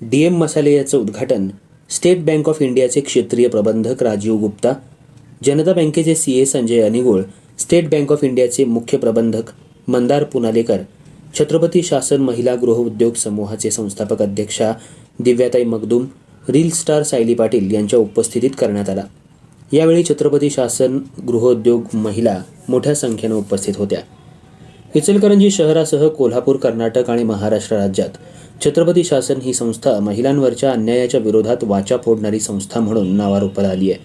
DM मसाले याचं उद्घाटन स्टेट बँक ऑफ इंडियाचे क्षेत्रीय प्रबंधक राजीव गुप्ता जनता बँकेचे C A Sanjay Anigol State Bank of इंडियाचे मुख्य प्रबंधक मंदार पुनालेकर छत्रपती शासन महिला गृहउद्योग समूहाचे संस्थापक अध्यक्षा दिव्याताई मगदूम रील स्टार सायली पाटील यांच्या उपस्थितीत करण्यात आला. यावेळी छत्रपती शासन गृहोद्योग महिला मोठ्या संख्येनं उपस्थित होत्या. इचलकरंजी शहरासह कोल्हापूर कर्नाटक आणि महाराष्ट्र राज्यात छत्रपती शासन ही संस्था महिलांवरच्या अन्यायाच्या विरोधात वाचा फोडणारी संस्था म्हणून नावारूपाला आली आहे.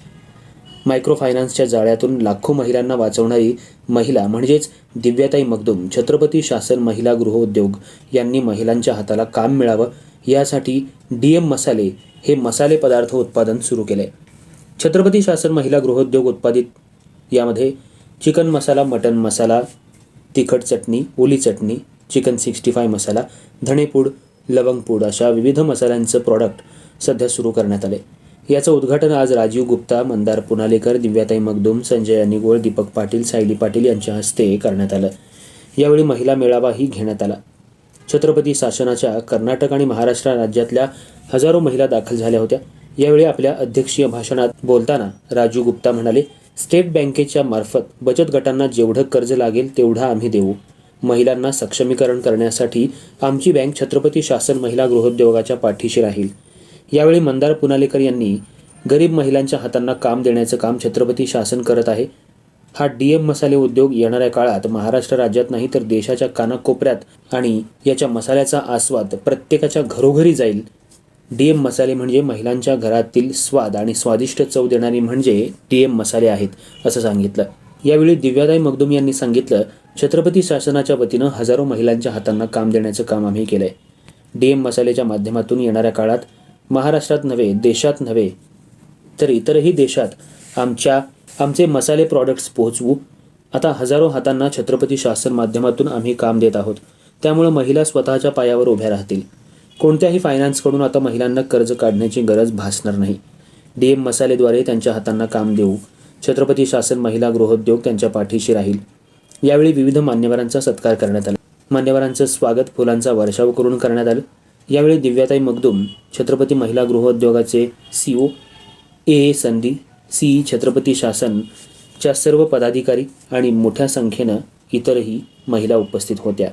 मायक्रो फायनान्सच्या जाळ्यातून लाखो महिलांना वाचवणारी महिला म्हणजेच दिव्याताई मगदुम छत्रपती शासन महिला गृहोद्योग यांनी महिलांच्या हाताला काम मिळावं यासाठी डी एम मसाले हे मसाले पदार्थ उत्पादन सुरू केले छत्रपती शासन महिला गृहोद्योग उत्पादित यामध्ये चिकन मसाला मटन मसाला तिखट चटणी ओली chutney chicken sixty five masala धणेपूड लवंगपूड अशा विविध मसाल्यांचं प्रॉडक्ट सध्या सुरू करण्यात आले याचं उद्घाटन आज राजीव गुप्ता मंदार पुनालेकर दिव्याताई मगदूम संजय अनिगोळ दीपक पाटील सायली पाटील यांच्या हस्ते करण्यात आलं. यावेळी महिला मेळावाही घेण्यात आला. छत्रपती शासनाच्या कर्नाटक आणि महाराष्ट्र राज्यातल्या हजारो महिला दाखल झाल्या होत्या. यावेळी आपल्या अध्यक्षीय भाषणात बोलताना राजू गुप्ता म्हणाले स्टेट बँकेच्या मार्फत बचत गटांना जेवढं कर्ज लागेल तेवढं आम्ही देऊ. महिलांना सक्षमीकरण करण्यासाठी आमची बँक छत्रपती शासन महिला गृहोद्योगाच्या पाठीशी राहील. यावेळी मंदार पुनालेकर यांनी गरीब महिलांच्या हातांना काम देण्याचं काम छत्रपती शासन करत आहे. हा डीएम मसाले उद्योग येणाऱ्या काळात महाराष्ट्र राज्यात नाही तर देशाच्या कानाकोपऱ्यात आणि याच्या मसाल्याचा आस्वाद प्रत्येकाच्या घरोघरी जाईल. डीएम मसाले म्हणजे महिलांच्या घरातील स्वाद आणि स्वादिष्ट चव देणारी म्हणजे डीएम मसाले आहेत असं सांगितलं. यावेळी दिव्याताई मगदुम यांनी सांगितलं छत्रपती शासनाच्या वतीनं हजारो महिलांच्या हातांना काम देण्याचं काम आम्ही केलंय. डीएम मसाल्याच्या माध्यमातून येणाऱ्या काळात महाराष्ट्रात नव्हे देशात नव्हे तर इतरही देशात आमच्या आमचे मसाले प्रॉडक्ट्स पोहोचवू आता हजारो हातांना छत्रपती शासन माध्यमातून आम्ही काम देत आहोत. त्यामुळे महिला स्वतःच्या पायावर उभ्या राहतील. कोणत्याही फायनान्सकडून आता महिलांना कर्ज काढण्याची गरज भासणार नाही. डीएम मसालेद्वारे त्यांच्या हातांना काम देऊ छत्रपती शासन महिला गृहोद्योग त्यांच्या पाठीशी राहील. यावेळी विविध मान्यवरांचा सत्कार करण्यात आला. मान्यवरांचं स्वागत फुलांचा वर्षाव करून करण्यात आलं. यावेळी दिव्याताई मगदुम छत्रपती महिला गृहोद्योगाचे ओ ए. संधी सी छत्रपती शासनच्या सर्व पदाधिकारी आणि मोठ्या संख्येनं इतरही महिला उपस्थित होत्या.